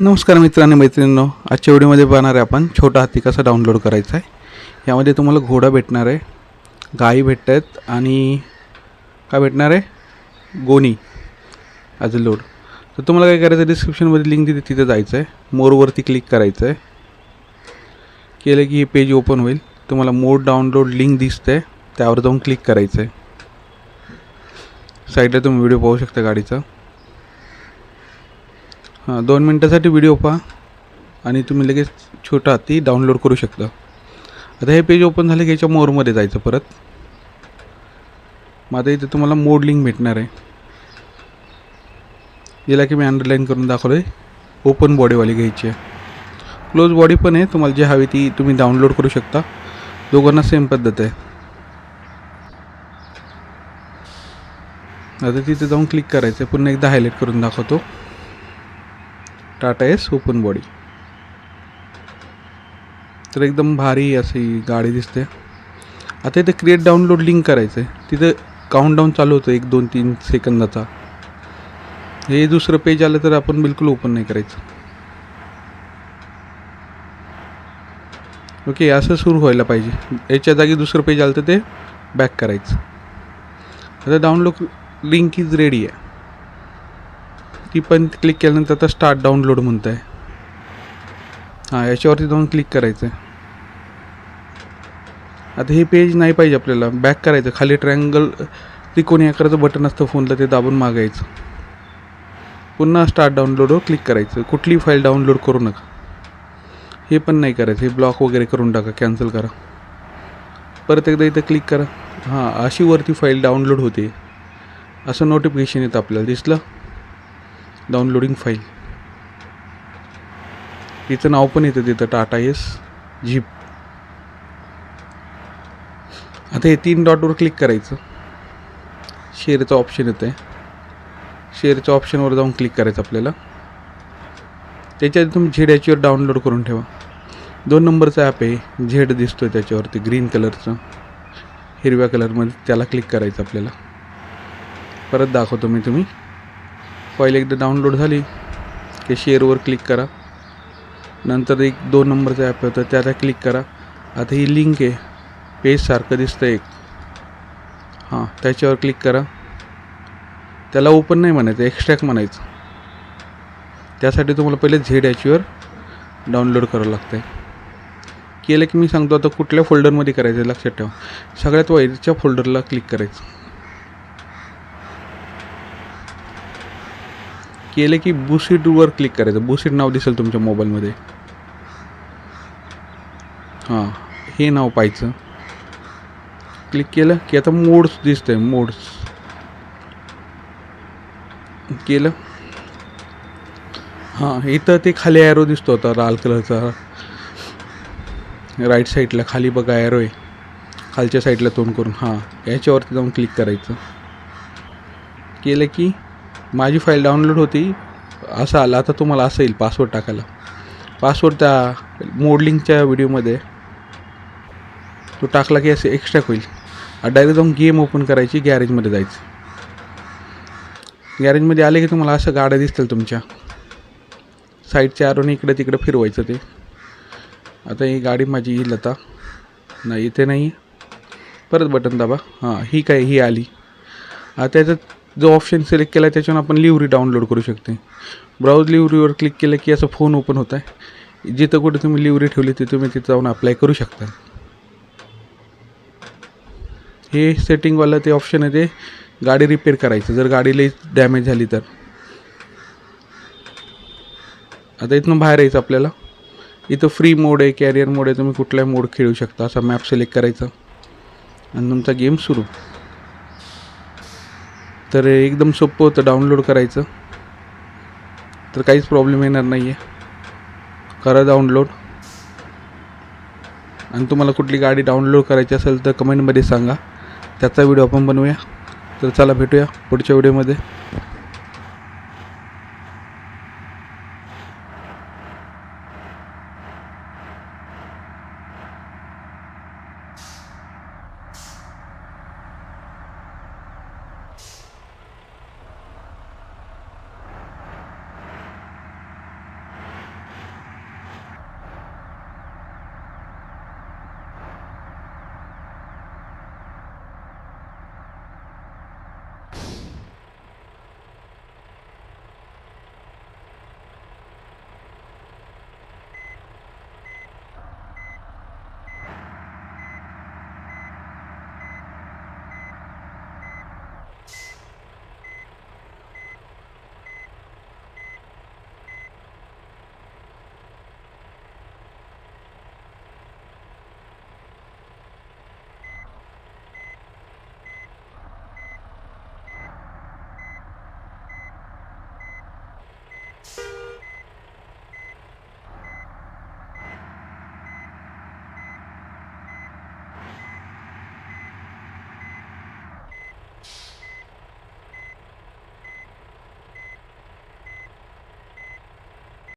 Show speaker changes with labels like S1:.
S1: नमस्कार मित्रांनो मैत्रिणींनो. आजच्या व्हिडिओमध्ये पाहणार आहे आपण छोटा हत्ती कसा डाउनलोड करायचा आहे. यामध्ये तुम्हाला घोडा भेटणार आहे गाई भेटत आहेत आणि काय भेटणार आहे? गोणी ॲज अ लोड तर तुम्हाला काय करायचं डिस्क्रिप्शनमध्ये लिंक दिली तिथे जायचं आहे. मोरवरती क्लिक करायचं आहे. केलं की हे पेज ओपन होईल. तुम्हाला मोर डाउनलोड लिंक दिसते त्यावर जाऊन क्लिक करायचं आहे. साईडला तुम्ही व्हिडिओ पाहू शकता गाडीचा. हां दोन मिनटासाठी व्हिडिओ पहा आणि तुम्ही लगेच छोटा ती डाउनलोड करू शकता. आता हे पेज ओपन झालं की याच्या मोरमध्ये जायचं परत. मग आता इथे तुम्हाला मोड लिंक भेटणार आहे. याला की मी अंडरलाईन करून दाखवलं आहे ओपन बॉडीवाली घ्यायची आहे. क्लोज बॉडी पण आहे. तुम्हाला जी हवी ती तुम्ही डाउनलोड करू शकता. दोघांना सेम पद्धत आहे. आता तिथे जाऊन क्लिक करायचं आहे पुन्हा एकदा हायलाईट करून दाखवतो. Tata Ace open body. तर एकदम भारी अशी गाडी दिसते. आता इथे क्रिएट डाउनलोड लिंक करायचं आहे तिथं काउंटडाऊन चालू होतं एक दोन तीन सेकंदाचा. हे दुसरं पेज आलं तर आपण बिलकुल ओपन नाही करायचं. ओके असं सुरू व्हायला पाहिजे. याच्या जागी दुसरं पेज आलं तर ते बॅक करायचं. आता डाउनलोड लिंक इज रेडी आहे. ती पण क्लिक केल्यानंतर आता स्टार्ट डाउनलोड म्हणतं आहे हां याच्यावरती जाऊन क्लिक करायचं आहे आता हे पेज नाही पाहिजे आपल्याला. बॅक करायचं. खाली ट्रँगल त्रिकोणी आकाराचं बटन असतं फोनला ते दाबून मागायचं. पुन्हा स्टार्ट डाउनलोडवर क्लिक करायचं. कुठली फाईल डाउनलोड करू नका. हे पण नाही करायचं. हे ब्लॉक वगैरे करून टाका. कॅन्सल करा. परत एकदा इथं क्लिक करा. हां अशी वरती फाईल डाउनलोड होते. असं नोटिफिकेशन येतं आपल्याला. दिसलं? डाउनलोडिंग फाईल तिचं नाव पण येतं तिथं टाटा एस झीप आता हे तीन डॉटवर क्लिक करायचं. शेअरचं ऑप्शन येतं आहे शेअरच्या ऑप्शनवर जाऊन क्लिक करायचं आपल्याला. त्याच्यात तुम्ही झेड याच्यावर डाउनलोड करून ठेवा. दोन नंबरचं ॲप आहे झेड दिसतोय त्याच्यावरती ग्रीन कलरचं हिरव्या कलरमध्ये त्याला क्लिक करायचं आपल्याला. परत दाखवतो मी तुम्ही. फाईल एकदा डाउनलोड झाली की शेअरवर क्लिक करा. नंतर एक दोन नंबरचं ॲप होतं त्याला क्लिक करा. आता ही लिंक आहे. पेजसारखं दिसतं एक. हां त्याच्यावर क्लिक करा. त्याला ओपन नाही म्हणायचं एक्स्ट्रॅक्ट म्हणायचं. त्यासाठी तुम्हाला पहिले झेड याचीवर डाउनलोड करावं लागतं आहे केलं की मी सांगतो आता कुठल्या फोल्डरमध्ये करायचं आहे लक्षात ठेवा. सगळ्यात वाईटच्या फोल्डरला क्लिक करायचं. केलं की बुसीटवर क्लिक करायचं. बुसीट नाव दिसेल तुमच्या मोबाईलमध्ये. हां हे नाव पाहायचं. क्लिक केलं की आता मोड्स दिसतंय मोड्स केलं. हां इथं ते खाली ॲरो दिसतो आता लाल कलरचा. राईट साईडला खाली बघा ॲरो आहे. खालच्या साईडला तोंड करून हां. याच्यावरती जाऊन क्लिक करायचं. केलं की माझी फाईल डाउनलोड होती. असं आलं. आता तुम्हाला असं येईल पासवर्ड टाकायला. पासवर्ड त्या मोडलिंगच्या व्हिडिओमध्ये तो टाकला की असं एक्स्ट्रा होईल. डायरेक्ट जाऊन गेम ओपन करायची गॅरेजमध्ये जायचं. गॅरेजमध्ये आले की तुम्हाला असं गाड्या दिसतील तुमच्या. साईडच्या आरोने इकडे तिकडे फिरवायचं ते. आता ही गाडी माझी येईल आता. नाही इथे नाही. परत बटन दाबा. हां ही काय ही आली. आता त्याच्यात जो ऑप्शन सिलेक्ट केला आहे त्याच्यावर आपण लिव्हरी डाउनलोड करू शकते. ब्राऊज लिव्हरीवर क्लिक केलं की असं फोन ओपन होत आहे जिथं कुठे तुम्ही लिव्हरी ठेवली ते तुम्ही तिथं जाऊन अप्लाय करू शकता. हे सेटिंगवालं ते ऑप्शन आहे ते गाडी रिपेअर करायचं. जर गाडीलाही डॅमेज झाली तर. आता इथनं बाहेर यायचं आपल्याला. इथं फ्री मोड आहे कॅरियर मोड आहे तुम्ही कुठलाही मोड खेळू शकता. असा मॅप सिलेक्ट करायचा. आणि तुमचा गेम सुरू. तर एकदम सोपं होतं डाउनलोड करायचं. तर काहीच प्रॉब्लेम येणार नाही आहे करा डाउनलोड आणि तुम्हाला कुठली गाडी डाउनलोड करायची असेल तर कमेंटमध्ये सांगा. त्याचा व्हिडिओ आपण बनवूया. तर चला भेटूया पुढच्या व्हिडिओमध्ये